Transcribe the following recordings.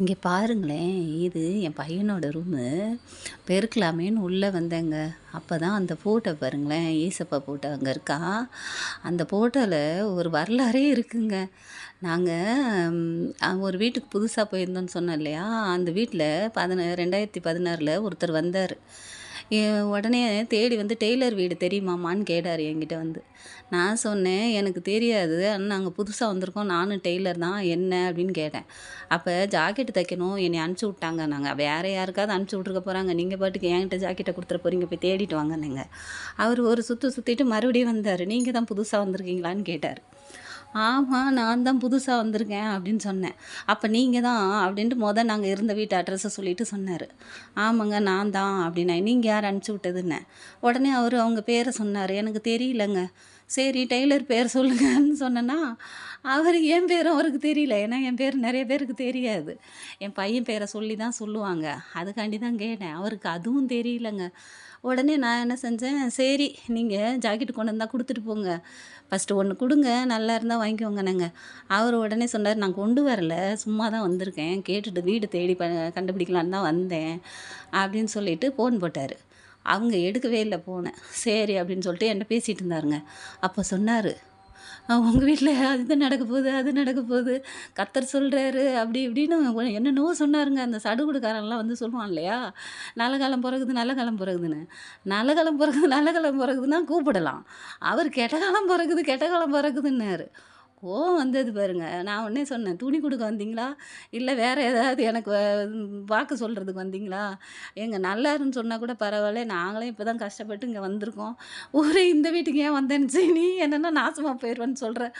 இங்கே பாருங்களேன் இது என் பையனோட ரூமு பெருக்கலாமேன்னு உள்ளே வந்தேங்க. அப்போ தான் அந்த ஃபோட்டோ பாருங்களேன் ஈசப்பா ஃபோட்டோ அங்கே இருக்கா? அந்த ஃபோட்டோவில் ஒரு வரலாறே இருக்குங்க. நாங்கள் ஒரு வீட்டுக்கு புதுசாக போயிருந்தோம்னு சொன்னோம் இல்லையா? அந்த வீட்டில் பதின ரெண்டாயிரத்தி பதினாறில் ஒருத்தர் வந்தார். உடனே தேடி வந்து டெய்லர் வீடு தெரியுமாமான்னு கேட்டார் என்கிட்ட வந்து. நான் சொன்னேன் எனக்கு தெரியாது. ஆனால் நாங்கள் புதுசாக வந்திருக்கோம். நானும் டெய்லர் தான். என்ன? அப்படின்னு கேட்டேன். அப்போ ஜாக்கெட்டு தைக்கணும். என்னை அனுப்பிச்சி விட்டாங்க. நாங்கள் வேறு யாருக்காவது அனுப்பிச்சி விட்ருக்க போகிறாங்க நீங்கள் பாட்டுக்கு என்கிட்ட ஜாக்கெட்டை கொடுத்துட போகிறீங்க போய் தேடிட்டு வாங்கன்னுங்க. அவர் ஒரு சுற்று சுற்றிட்டு மறுபடியும் வந்தார். நீங்கள் தான் புதுசாக வந்திருக்கீங்களான்னு? கேட்டார். ஆமாம் நான் தான் புதுசாக வந்திருக்கேன் அப்படின்னு சொன்னேன். அப்போ நீங்கள் தான் அப்படின்ட்டு மொதல் நாங்கள் இருந்த வீட்டு அட்ரஸை சொல்லிட்டு சொன்னார். ஆமாங்க நான் தான் அப்படின்னா நீங்கள் யார் அனுப்பிச்சி விட்டதுன்னு? உடனே அவர் அவங்க பேரை சொன்னார். எனக்கு தெரியலங்க. சரி டெய்லர் பேர் சொல்லுங்கன்னு சொன்னேன்னா அவர் என் பேரும் அவருக்கு தெரியல. ஏன்னா என் பேர் நிறைய பேருக்கு தெரியாது. என் பையன் பேரை சொல்லி தான் சொல்லுவாங்க. அதுக்காண்டி தான் கேட்டேன். அவருக்கு அதுவும் தெரியலங்க. உடனே நான் என்ன செஞ்சேன் சரி நீங்கள் ஜாக்கெட்டு கொண்டு வந்தால் கொடுத்துட்டு போங்க. ஃபஸ்ட்டு ஒன்று கொடுங்க நல்லா இருந்தால் வாங்கிக்கோங்கனங்க அவர் உடனே சொன்னார் நான் கொண்டு வரல. சும்மா தான் வந்திருக்கேன். கேட்டுட்டு வீடு தேடி ப கண்டுபிடிக்கலான்னு தான் வந்தேன். அப்படின்னு சொல்லிட்டு ஃபோன் போட்டார். அவங்க எடுக்கவே இல்லை ஃபோனை சரி அப்படின்னு சொல்லிட்டு என்கிட்ட பேசிகிட்டு இருந்தாருங்க. அப்போ சொன்னார் உங்கள் வீட்டில் அது நடக்க போகுது அது நடக்க போகுது. கத்தர் சொல்கிறாரு அப்படி இப்படின்னு என்னென்னவோ சொன்னாருங்க. அந்த சடுகுடுக்காரன்லாம் வந்து சொல்லுவான் இல்லையா? நல்ல காலம் பிறகுது நல்ல காலம் பிறகுதுன்னு. நல்ல காலம் பிறகுது நல்ல காலம் பிறகுதுன்னா கூப்பிடலாம். அவர் கெட்ட காலம் பிறகுது கெட்ட காலம் பிறகுதுன்னாரு. கோவம் வந்தது பாருங்க. நான் உடனே சொன்னேன் துணி கொடுக்க வந்தீங்களா? இல்லை வேறு ஏதாவது எனக்கு வாக்கு சொல்கிறதுக்கு வந்தீங்களா? எங்க நல்லாருன்னு சொன்னால் கூட பரவாயில்ல நாங்களே இப்போ தான் கஷ்டப்பட்டு இங்கே வந்திருக்கோம். ஊரே இந்த வீட்டுக்கு ஏன் வந்தேன்னு சரி நீ என்னென்னா நாசமாக போயிடுவேன்னு சொல்கிற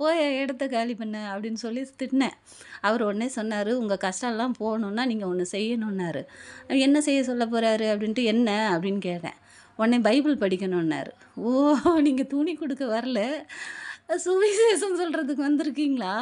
போய் இடத்த காலி பண்ண அப்படின்னு சொல்லி திட்டினேன். அவர் உடனே சொன்னார் உங்கள் கஷ்டம்லாம் போகணுன்னா நீங்கள் ஒன்று செய்யணுன்னாரு என்ன செய்ய சொல்ல போகிறாரு அப்படின்ட்டு என்ன? அப்படின்னு கேட்டேன். உடனே பைபிள் படிக்கணுன்னாரு ஓ நீங்கள் துணி கொடுக்க வரல. சுவிசேஷம் சொல்கிறதுக்கு வந்திருக்கீங்களா?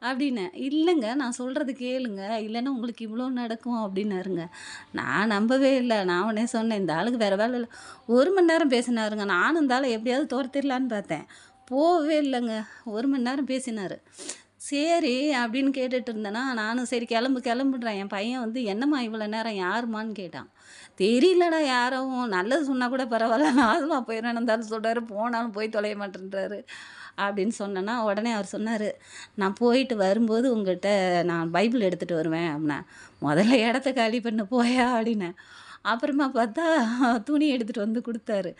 அப்படின்னேன் இல்லைங்க நான் சொல்கிறது கேளுங்க. இல்லைன்னா உங்களுக்கு இவ்வளோ நடக்கும் அப்படின்னாருங்க. நான் நம்பவே இல்லை. நான் உடனே சொன்னேன் இந்த ஆளுக்கு வேறு வேலை இல்லை. ஒரு மணி நேரம் பேசினாருங்க. நானும் இந்த ஆளை எப்படியாவது துரத்திடலான்னு பார்த்தேன். போகவே இல்லைங்க. ஒரு மணி நேரம் பேசினார். சரி அப்படின்னு கேட்டுட்டு இருந்தேன்னா நானும் சரி கிளம்பு கிளம்புடுறேன் என் பையன் வந்து என்னம்மா இவ்வளோ நேரம் யாருமான்னு கேட்டான். தெரியலடா யாரும் நல்லது சொன்னால் கூட பரவாயில்ல. நாசமாக போயிடணும் இருந்தாலும் சொல்கிறாரு போனாலும் போய் தொலைய மாட்டேன்றாரு. அப்படின்னு சொன்னேன்னா உடனே அவர் சொன்னார் நான் போயிட்டு வரும்போது உங்கள்கிட்ட நான் பைபிள் எடுத்துகிட்டு வருவேன் அப்படின்னா முதல்ல இடத்த காலி பண்ண போயா அப்படின்னேன். அப்புறமா பார்த்தா துணி எடுத்துகிட்டு வந்து கொடுத்தாரு.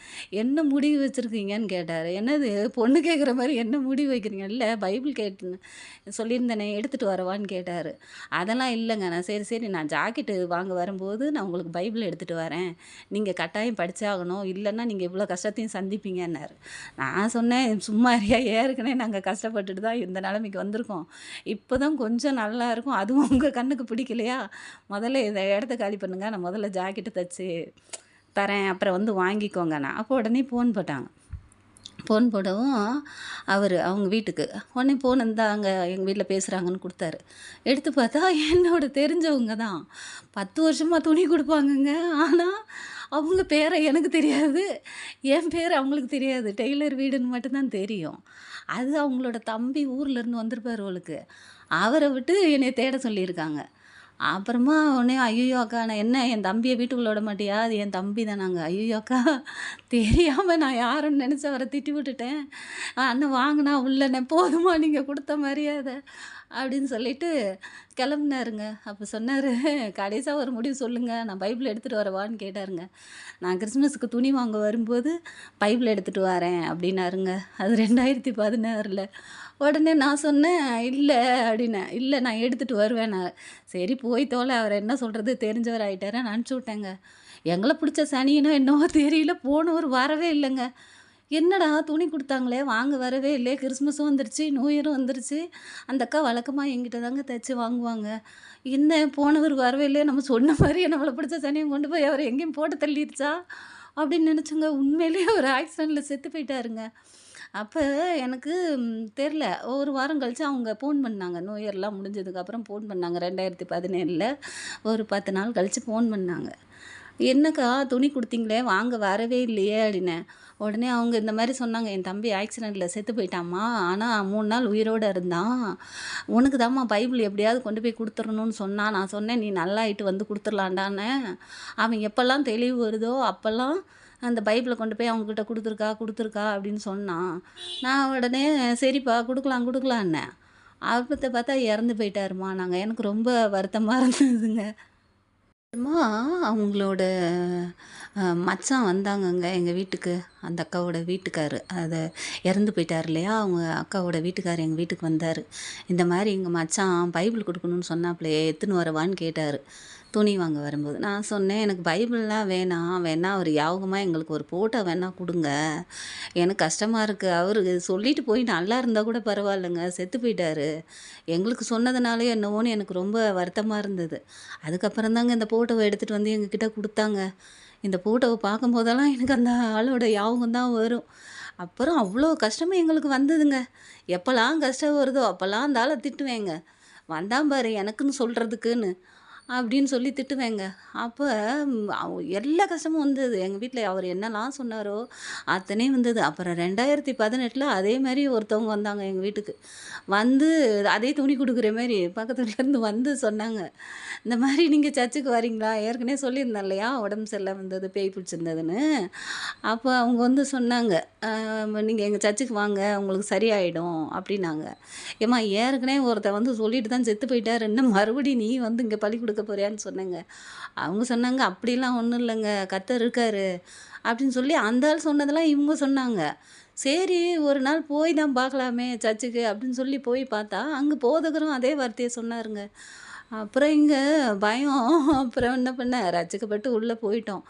என்ன முடிவு வச்சுருக்கீங்கன்னு கேட்டார். என்னது பொண்ணு கேட்குற மாதிரி என்ன முடிவு வைக்கிறீங்க? இல்லை பைபிள் கேட்டு சொல்லியிருந்தேனே எடுத்துகிட்டு வரவான்னு கேட்டார். அதெல்லாம் இல்லைங்க. நான் சரி சரி நான் ஜாக்கெட்டு வாங்க வரும்போது நான் உங்களுக்கு பைபிள் எடுத்துகிட்டு வரேன். நீங்கள் கட்டாயம் படித்தாகணும் இல்லைன்னா நீங்கள் இவ்வளோ கஷ்டத்தையும் சந்திப்பீங்கன்னாரு. நான் சொன்னேன் சும்மா ஏற்கனவே நாங்கள் கஷ்டப்பட்டுட்டு தான் இந்த நிலைமைக்கு வந்திருக்கோம். இப்போ தான் கொஞ்சம் நல்லா இருக்கும். அதுவும் உங்கள் கண்ணுக்கு பிடிக்கலையா? முதல்ல இந்த இடத்த காலி பண்ணுங்க. நான் முதல்ல ஜாக்கெட்டு தைச்சி தரேன் அப்புறம் வந்து வாங்கிக்கோங்கண்ணா அப்போ உடனே ஃபோன் போட்டாங்க. ஃபோன் போடவும் அவர் அவங்க வீட்டுக்கு. உடனே ஃபோன் இருந்தாங்க எங்கள் வீட்டில் பேசுகிறாங்கன்னு கொடுத்தாரு. எடுத்து பார்த்தா என்னோட தெரிஞ்சவங்க தான். பத்து வருஷமாக துணி கொடுப்பாங்கங்க. ஆனால் அவங்க பேரை எனக்கு தெரியாது. என் பேர் அவங்களுக்கு தெரியாது. டெய்லர் வீடுன்னு மட்டும்தான் தெரியும். அது அவங்களோட தம்பி ஊர்லேருந்து வந்திருப்பார் அவளுக்கு. அவரை விட்டு என்னை தேட சொல்லியிருக்காங்க. அப்புறமா உடனே ஐயோ அக்கா நான் என்ன என் தம்பியை வீட்டுக்குள்ள விட மாட்டியா? அது என் தம்பி தான் நாங்கள் ஐயோ அக்கா தெரியாமல் நான் யாருன்னு நினச்சி அவரை திட்டி விட்டுட்டேன். அண்ணன் வாங்கினா உள்ளனே போதுமா? நீங்கள் கொடுத்த மரியாதை. அப்படின்னு சொல்லிட்டு கிளம்புனாருங்க. அப்போ சொன்னார் கடைசியாக ஒரு முடிவு சொல்லுங்கள் நான் பைபிள் எடுத்துகிட்டு வரவான்னு கேட்டாருங்க. நான் கிறிஸ்மஸுக்கு துணி வாங்க வரும்போது பைபிள் எடுத்துகிட்டு வரேன் அப்படின்னாருங்க. அது ரெண்டாயிரத்தி பதினாறில். உடனே நான் சொன்னேன் இல்லை அப்படின்னேன் இல்லை நான் எடுத்துகிட்டு வருவேன் நான். சரி போய் தோலை அவர் என்ன சொல்கிறது தெரிஞ்சவர் ஆகிட்டாரு நான் அனுப்பிச்சி விட்டேங்க. எங்களை பிடிச்ச சனியினோ என்னவோ தெரியல. போனவர் வரவே இல்லைங்க. என்னடா துணி கொடுத்தாங்களே? வாங்க வரவே இல்லை கிறிஸ்மஸும் வந்துருச்சு நியூ இயரும் வந்துருச்சு. அந்த அக்கா வழக்கமாக எங்கிட்ட தாங்க தைச்சி வாங்குவாங்க. என்ன போனவர் வரவே இல்லையே. நம்ம சொன்ன மாதிரி நம்மளை பிடிச்ச சனியும் கொண்டு போய் அவர் எங்கேயும் போட்டு தள்ளிடுச்சா? அப்படின்னு நினச்சோங்க. உண்மையிலேயே ஒரு ஆக்சிடெண்ட்டில் செத்து போயிட்டாருங்க. அப்போ எனக்கு தெரில ஒரு வாரம் கழித்து அவங்க ஃபோன் பண்ணாங்க. நியூ இயர்லாம் முடிஞ்சதுக்கப்புறம் ஃபோன் பண்ணாங்க. ரெண்டாயிரத்தி பதினேழில் ஒரு பத்து நாள் கழித்து ஃபோன் பண்ணாங்க. "என்னக்கா துணி கொடுத்தீங்களே? வாங்க வரவே இல்லையே" அப்படின்னேன். உடனே அவங்க இந்த மாதிரி சொன்னாங்க, "என் தம்பி ஆக்சிடெண்ட்டில் செத்து போயிட்டாம்மா. ஆனால் மூணு நாள் உயிரோட இருந்தான். உனக்கு தாம்மா பைபிள் எப்படியாவது கொண்டு போய் கொடுத்துடணும்னு சொன்னான். நான் சொன்னேன், நீ நல்லாயிட்டு வந்து குடுத்துறலான்டான்னேன். அவன் எப்போல்லாம் தெளிவு வருதோ, அப்போல்லாம் அந்த பைபிள கொண்டு போய் அவங்ககிட்ட கொடுத்துருக்கா கொடுத்துருக்கா அப்படின்னு சொன்னான். நான் உடனே சரிப்பா கொடுக்கலாம் கொடுக்கலான்னேன் அப்பத்தை பார்த்தா இறந்து போயிட்டாரும்மான்னாங்க. எனக்கு ரொம்ப வருத்தமாக இருந்ததுங்க. அப்புறமா அவங்களோட மச்சான் வந்தாங்கங்க எங்கள் வீட்டுக்கு. அந்த அக்காவோட வீட்டுக்காரு. அதை இறந்து போயிட்டாரு இல்லையா, அவங்க அக்காவோட வீட்டுக்கார் எங்கள் வீட்டுக்கு வந்தார் இந்த மாதிரி எங்கள் மச்சான் பைபிள் கொடுக்கணும்னு சொன்னாப்புலையே எடுத்துன்னு வரவான்னு கேட்டார் துணி வாங்க வரும்போது. நான் சொன்னேன், "எனக்கு பைபிள்லாம் வேணாம். வேணா ஒரு யாவகமாக எங்களுக்கு ஒரு ஃபோட்டோ வேணா கொடுங்க எனக்கு கஷ்டமாக இருக்குது அவரு சொல்லிட்டு போய் நல்லா இருந்தால் கூட பரவாயில்லங்க. செத்து போயிட்டாரு. எங்களுக்கு சொன்னதுனாலே என்னவோன்னு எனக்கு ரொம்ப வருத்தமாக இருந்தது." அதுக்கப்புறம் தாங்க இந்த போட்டோவை எடுத்துகிட்டு வந்து எங்ககிட்ட கொடுத்தாங்க இந்த போட்டோவை பார்க்கும்போதெல்லாம் எனக்கு அந்த ஆளோட யாவகம் தான் வரும். அப்புறம் அவ்வளோ கஷ்டமும் எங்களுக்கு வந்ததுங்க. எப்போல்லாம் கஷ்டம் வருதோ, அப்போல்லாம் அந்த ஆளை திட்டுவேங்க. "வந்தான் பாரு எனக்குன்னு சொல்கிறதுக்குன்னு அப்படின்னு சொல்லி திட்டுவேங்க. அப்போ அவ எல்லா கஷ்டமும் வந்தது. எங்கள் வீட்டில் அவர் என்னலாம் சொன்னாரோ, அத்தனையும் வந்தது. அப்புறம் 2018ல அதே மாதிரி ஒருத்தவங்க வந்தாங்க எங்கள் வீட்டுக்கு. வந்து அதே துணி கொடுக்குற மாதிரி பக்கத்து வந்து சொன்னாங்க. இந்த மாதிரி நீங்கள் சர்ச்சுக்கு வரீங்களா?" ஏற்கனவே சொல்லியிருந்தேன் இல்லையா, உடம்பு சரியில்லை வந்தது பேய் பிடிச்சிருந்ததுன்னு. அப்போ அவங்க வந்து சொன்னாங்க, நீங்கள் எங்கள் சர்ச்சுக்கு வாங்க. உங்களுக்கு சரியாயிடும்" அப்படின்னாங்க. ஏம்மா ஏற்கனவே ஒருத்தன் வந்து சொல்லிட்டு தான் செத்து போயிட்டாரு. என்ன மறுபடியும் நீ வந்து இங்கே பள்ளிக்கூடம் கொடுக்க போறியான்னு சொன்னேங்க. அவங்க சொன்னாங்க, "அப்படிலாம் ஒன்றும் இல்லைங்க கத்தர் இருக்காரு" அப்படின்னு சொல்லி அந்த ஆள் சொன்னதெல்லாம் இவங்க சொன்னாங்க. சரி ஒரு நாள் போய் தான் பார்க்கலாமே சர்ச்சுக்கு அப்படின்னு சொல்லி போய் பார்த்தா, அங்கே போதகரும் அதே வார்த்தையை சொன்னாருங்க. அப்புறம் இங்கே பயம். அப்புறம் என்ன பண்ணேன், ரசிக்கப்பட்டு உள்ளே போயிட்டோம்.